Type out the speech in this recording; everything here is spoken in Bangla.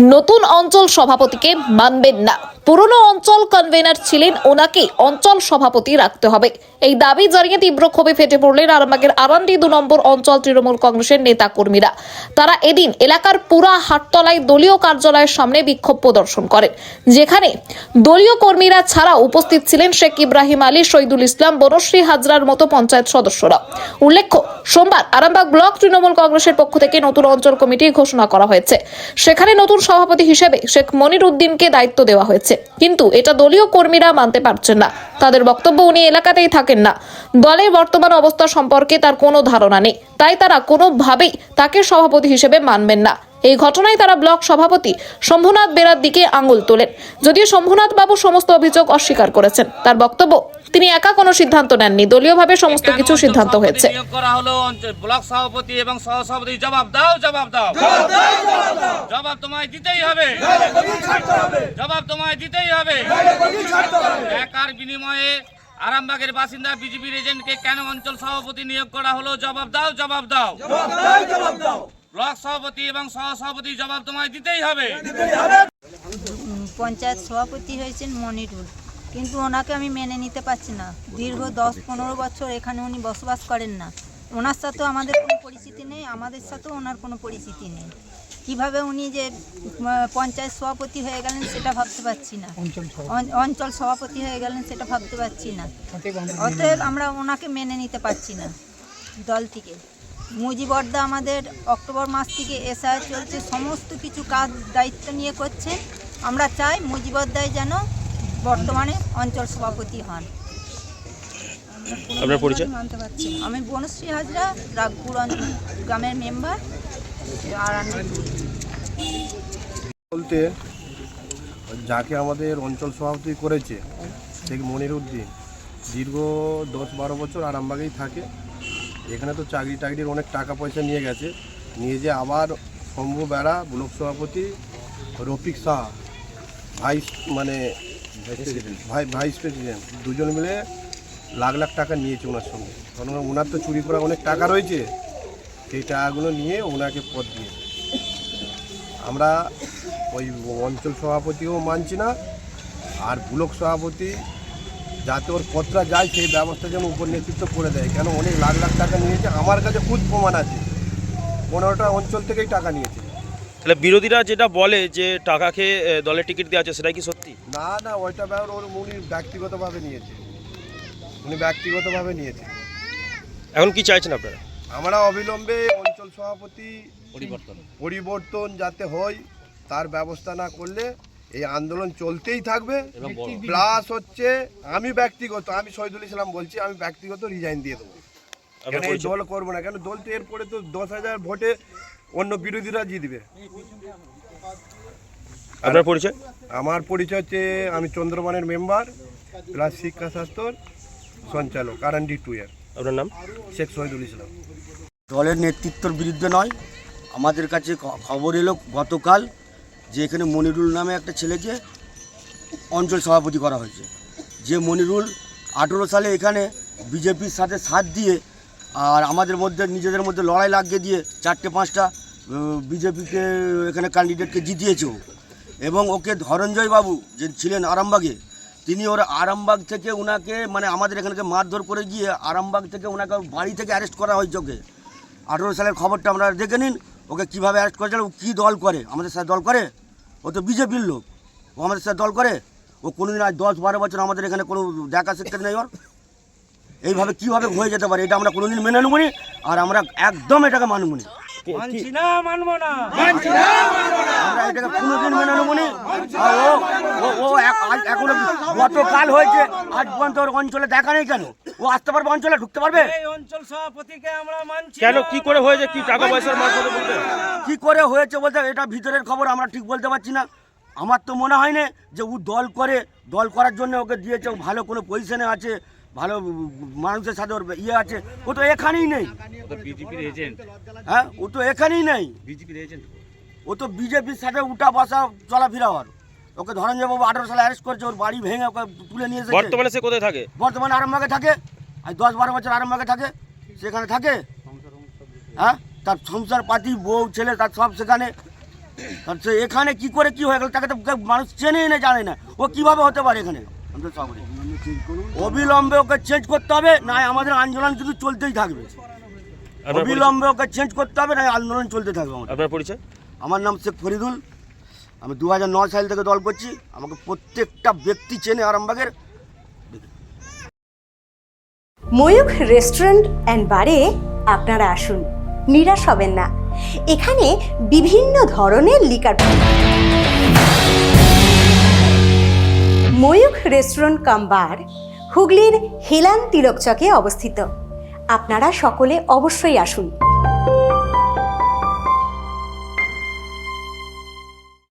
নতুন অঞ্চল সভাপতিকে মানবেন না। পুরনো অঞ্চল কনভেনার ছিলেন ওনাকে অঞ্চল সভাপতি রাখতে হবে। এই দাবি জানিয়ে তীব্র ক্ষোভে ফেটে পড়লেন আরামবাগের আরান্ডি দু নম্বর অঞ্চল তৃণমূল কংগ্রেসের নেতা কর্মীরা তারা এদিন এলাকার পুরা হাটতলায় দলীয় কার্যালয়ের সামনে বিক্ষোভ প্রদর্শন করেন। যেখানে দলীয় কর্মীরা ছাড়া উপস্থিত ছিলেন শেখ ইব্রাহিম আলী, শহীদুল ইসলাম, বনশ্রী হাজরার মতো পঞ্চায়েত সদস্যরা। উল্লেখ্য, সোমবার আরামবাগ ব্লক তৃণমূল কংগ্রেসের পক্ষ থেকে নতুন অঞ্চল কমিটি ঘোষণা করা হয়েছে। সেখানে নতুন সভাপতি হিসেবে শেখ মনির উদ্দিনকে দায়িত্ব দেওয়া হয়েছে। কিন্তু এটা দলীয় কর্মীরা মানতে পারছেন না। তাদের বক্তব্য উনি এলাকাতেই থাকেন না। দলের বর্তমান অবস্থা সম্পর্কে তার কোনো ধারণা নেই। তাই তারা কোনোভাবেই তাকে সভাপতি হিসেবে মানবেন না। এই ঘটনায় তারা ব্লক সভাপতি শম্ভুনাথ বেরার দিকে আঙুল তোলেন। যদিও শম্ভুনাথ বাবু সমস্ত অভিযোগ অস্বীকার করেছেন। তার বক্তব্য তিনি একা কোনো সিদ্ধান্ত নেননি। দলীয়ভাবে সমস্ত কিছু সিদ্ধান্ত হয়েছে। করা হলো ব্লক সভাপতি এবং সহসভাপতি। জবাব দাও জবাব দাও। জবাব তোমায় দিতেই হবে। জবাব তোমায় দিতেই হবে। একার বিনিময়ে আরামবাগের বাসিন্দা বিজেপির এজেন্টকে কেন অঞ্চল সভাপতি নিয়োগ করা হলো? জবাব দাও জবাব দাও। ব্লক সভাপতি এবং সহসভাপতি জবাব তোমায় দিতেই হবে। পঞ্চায়েত সভাপতি হয়েছেন মনিরুল। কিন্তু ওনাকে আমি মেনে নিতে পারছি না। দীর্ঘ দশ পনেরো বছর এখানে উনি বসবাস করেন না। ওনার সাথেও আমাদের কোনো পরিচিতি নেই আমাদের সাথেও ওনার কোনো পরিচিতি নেই। কীভাবে উনি যে পঞ্চায়েত সভাপতি হয়ে গেলেন সেটা ভাবতে পারছি না। অঞ্চল সভাপতি। হয়ে গেলেন সেটা ভাবতে পারছি না। অতএব আমরা ওনাকে মেনে নিতে পারছি না দল থেকে মুজিবর্দা আমাদের অক্টোবর মাস থেকে এসআই চলছে সমস্ত কিছু কাজ দায়িত্ব নিয়ে করছে আমরা চাই মুজিবর্দায় যেন বর্তমানে অঞ্চল সভাপতি হন। আপনার পরিচয়? মানতে পারছি আমি বনশ্রী হাজরা রাগপুর গ্রামের মেম্বার। আর বলতে যাকে আমাদের অঞ্চল সভাপতি করেছে শেখ মনির উদ্দিন দীর্ঘ দশ বারো বছর আরামবাগেই থাকে। এখানে তো চাকরি টাকরির অনেক টাকা পয়সা নিয়ে গেছে। নিয়ে যে আবার শম্ভু বেড়া ব্লক সভাপতি রফিক শাহ ভাইস মানে ভাই, ভাইস প্রেসিডেন্ট, দুজন মিলে লাখ লাখ টাকা নিয়েছে ওনার সঙ্গে। কারণ ওনার তো চুরি করা অনেক টাকা রয়েছে, সেই টাকাগুলো নিয়ে ওনাকে পদ দিয়েছে আমরা ওই অঞ্চল সভাপতিও মানছি না, আর ব্লক সভাপতি, যাতে ওর পত্রা যায়, সেই ব্যবস্থা যেন উপর নেতৃত্ব করে দেয়। কেন অনেক লাখ লাখ টাকা নিয়েছে, আমার কাছে খুব প্রমাণ আছে। পনেরোটা অঞ্চল থেকেই টাকা নিয়েছে। তাহলে বিরোধীরা যেটা বলে যে টাকা খেয়ে দলের টিকিট দেওয়া আছে সেটা কি না না ওইটা ব্যাপার ওর উনি ব্যক্তিগতভাবে নিয়েছে। উনি ব্যক্তিগতভাবে নিয়েছে। এখন কি চাইছেন আপনারা? আমরা অবিলম্বে অঞ্চল সভাপতি পরিবর্তন। পরিবর্তন যাতে হয় তার ব্যবস্থা না করলে এই আন্দোলন চলতেই থাকবে। প্লাস হচ্ছে আমি ব্যক্তিগত আমি শহীদুল ইসলাম বলছি আমি ব্যক্তিগত রিজাইন দিয়ে দেবো। কেন এই দল করব না? কেন দল তো এরপরে তো দশ হাজার ভোটে অন্য বিরোধীরা জিতবে। আপনার পরিচয়? আমার পরিচয় হচ্ছে আমি চন্দ্রমানের মেম্বার প্লাস শিক্ষা স্বাস্থ্যর সঞ্চালক আর ডি টু এর আপনার নাম? শেখ শহীদুল ইসলাম। দলের নেতৃত্বর বিরুদ্ধে নয় আমাদের কাছে খবর এলো গতকাল যে এখানে মনিরুল নামে একটা ছেলেকে অঞ্চল সভাপতি করা হয়েছে। যে মনিরুল আঠেরো সালে এখানে বিজেপির সাথে সাথ দিয়ে আর আমাদের মধ্যে নিজেদের মধ্যে লড়াই লাগিয়ে দিয়ে চারটে পাঁচটা বিজেপিকে এখানে ক্যান্ডিডেটকে জিতিয়েছে ও। এবং ওকে ধরঞ্জয় বাবু যে ছিলেন আরামবাগে, তিনি ওর আরামবাগ থেকে ওনাকে মানে আমাদের এখানে মারধর করে গিয়ে আরামবাগ থেকে ওনাকে বাড়ি থেকে অ্যারেস্ট করা হয়েছে ওকে। আঠেরো সালের খবরটা আপনারা দেখে নিন, ওকে কীভাবে অ্যারেস্ট করেছিল ও কী দল করে, আমাদের সাথে দল করে? ও তো বিজেপির লোক, ও আমাদের সাথে দল করে? ও কোনোদিন আজ দশ বারো বছর আমাদের এখানে কোনো দেখা সাক্ষাৎ নেই ওর? এইভাবে কীভাবে হয়ে যেতে পারে, এটা আমরা কোনোদিন মেনে নেব আর আমরা একদম এটাকে মানব নি। আমরা এটাকে কোনোদিন মেনে নেব নি? ও এখনও গতকাল হয়েছে আজ পর্যন্ত ওর অঞ্চলে দেখা নেই কেন? ও আসতে পারবে অঞ্চলে ঢুকতে পারবে? কেন কি করে হয়েছে? কি টাকা পয়সার মারফতে বলবেন কি করে হয়েছে বলতে এটা ভিতরের খবর আমরা ঠিক বলতে পারছি না। আমার তো মনে হয় না যে ও দল করে দল করার জন্য ওকে দিয়েছে ও ভালো কোনো পজিশনে আছে ভালো মানুষের সাথে ওর ইয়ে আছে। ও তো এখানেই নেই। বিজেপির এজেন্ট। হ্যাঁ ও তো এখানেই নেই। বিজেপির এজেন্ট ও তো বিজেপির সাথে উঠা বসা চলাফেরা ওর ওকে ধরঞ্জয় বাবু আঠারো সালে অ্যারেস্ট করেছে ওর বাড়ি ভেঙে ওকে তুলে নিয়ে এসেছে। বর্তমানে সে কোথায় থাকে? বর্তমানে আরামবাগে থাকে। আর দশ বারো বছর আরামবাগে থাকে। সেখানে থাকে। হ্যাঁ তার সংসার পাতি বউ ছেলে তার সব সেখানে। কারণ সে এখানে কি করে কি হয়ে গেল তাকে তো কেউ মানুষ চেনেই না জানে না। ও কীভাবে হতে পারে এখানে? অবিলম্বে ওকে চেঞ্জ করতে হবে না আমাদের আন্দোলন কিন্তু চলতেই থাকবে। অবিলম্বে ওকে চেঞ্জ করতে হবে না আন্দোলন চলতে থাকবে আমাদের। আপনার পরিচয়? আমার নাম শেখ ফরিদুল। আমি দু সাল থেকে দল করছি। আমাকে প্রত্যেকটা ব্যক্তি চেনে আরামবাগের। ময়ূখ রেস্টুরেন্ট অ্যান্ড বারে আপনারা আসুন। নিরাশ হবেন না। এখানে বিভিন্ন ধরনের liquor Mayukh restaurant cum bar হুগলির হেলান তিলক চকে অবস্থিত। আপনারা সকলে অবশ্যই আসুন।